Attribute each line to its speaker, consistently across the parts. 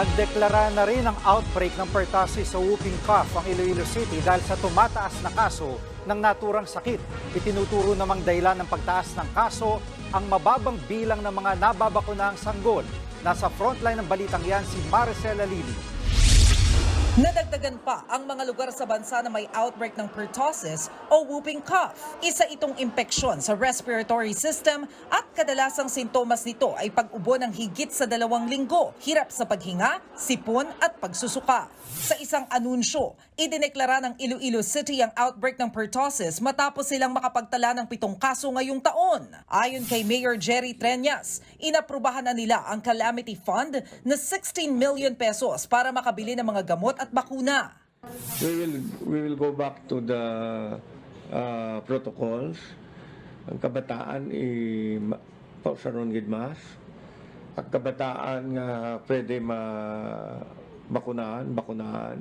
Speaker 1: Nagdeklara na rin ng outbreak ng pertussis sa whooping cough ang Iloilo City dahil sa tumataas na kaso ng naturang sakit. Itinuturo namang dahilan ng pagtaas ng kaso ang mababang bilang ng mga nababakunahang sanggol. Nasa frontline ng balitang yan si Maricela Lili.
Speaker 2: Nadagdagan pa ang mga lugar sa bansa na may outbreak ng pertussis o whooping cough. Isa itong impeksyon sa respiratory system at kadalasang sintomas nito ay pag-ubo ng higit sa dalawang linggo, hirap sa paghinga, sipon at pagsusuka. Sa isang anunsyo, idineklara ng Iloilo City ang outbreak ng pertussis matapos silang makapagtala ng pitong kaso ngayong taon. Ayon kay Mayor Jerry Treñas, inaprubahan na nila ang Calamity Fund na 16 million pesos para makabili ng mga gamot at bakuna.
Speaker 3: We will we will go back to the uh, protocols. Ang kabataan i pausaron gid mas. Ang kabataan nga pwede ma bakunahan, bakunahan.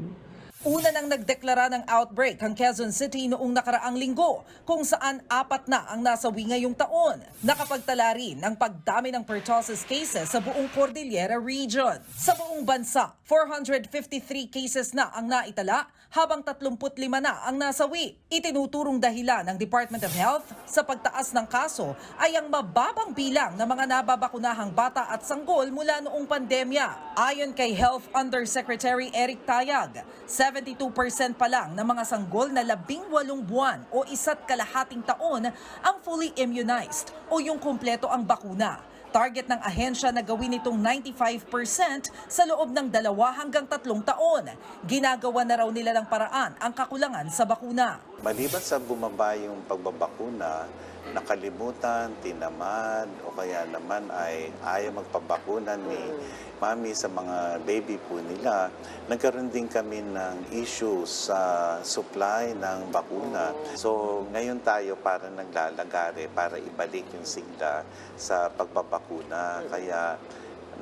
Speaker 2: Una nang nagdeklara ng outbreak ang Quezon City noong nakaraang linggo kung saan apat na ang nasawi ngayong taon. Nakapagtala rin ng pagdami ng pertussis cases sa buong Cordillera Region. Sa buong bansa, 453 cases na ang naitala habang 35 na ang nasawi. Itinuturong dahilan ng Department of Health sa pagtaas ng kaso ay ang mababang bilang ng mga nababakunahang bata at sanggol mula noong pandemya. Ayon kay Health Undersecretary Eric Tayag, 72% pa lang ng mga sanggol na labing walong buwan o isa't kalahating taon ang fully immunized o yung kumpleto ang bakuna. Target ng ahensya na gawin itong 95% sa loob ng dalawa hanggang tatlong taon. Ginagawa na raw nila ng paraan ang kakulangan sa bakuna.
Speaker 4: Maliban sa bumaba yung pagbabakuna, nakalimutan, tinamad, o kaya naman ay ayaw magpabakuna ni mami sa mga baby po nila, nagkaroon din kami ng issues sa supply ng bakuna. So ngayon tayo para naglalagare para ibalik yung sigla sa pagbabakuna. Kaya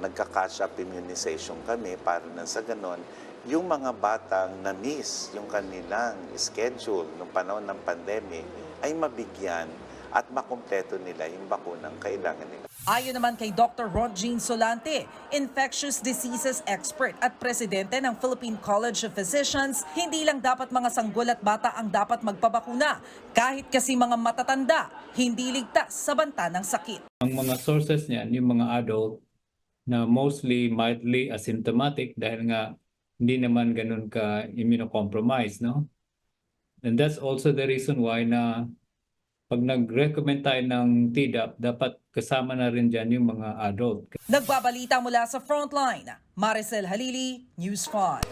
Speaker 4: nagka-catch up immunization kami para na sa ganon, yung mga batang na-miss yung kanilang schedule nung panahon ng pandemic ay mabigyan at makumpleto nila yung bakunang kailangan nila.
Speaker 2: Ayon naman kay Dr. Ron Jean Solante, infectious diseases expert at presidente ng Philippine College of Physicians, hindi lang dapat mga sanggol at bata ang dapat magpabakuna. Kahit kasi mga matatanda, hindi ligtas sa banta ng sakit.
Speaker 5: Ang mga sources niyan, yung mga adult na mostly mildly asymptomatic dahil nga hindi naman ganun ka immunocompromised, no? And that's also the reason why na pag nag-recommend tayo ng TDAP, dapat kasama na rin dyan yung mga adult.
Speaker 2: Nagbabalita mula sa Frontline, Maricel Halili, News 5.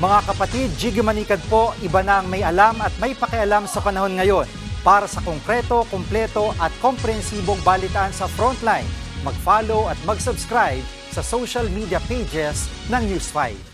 Speaker 1: Mga kapatid, Jiggy Manikad po, iba na ang may alam at may pakialam sa panahon ngayon. Para sa konkreto, kumpleto at komprehensibong balitaan sa Frontline, mag-follow at mag-subscribe sa social media pages ng News 5.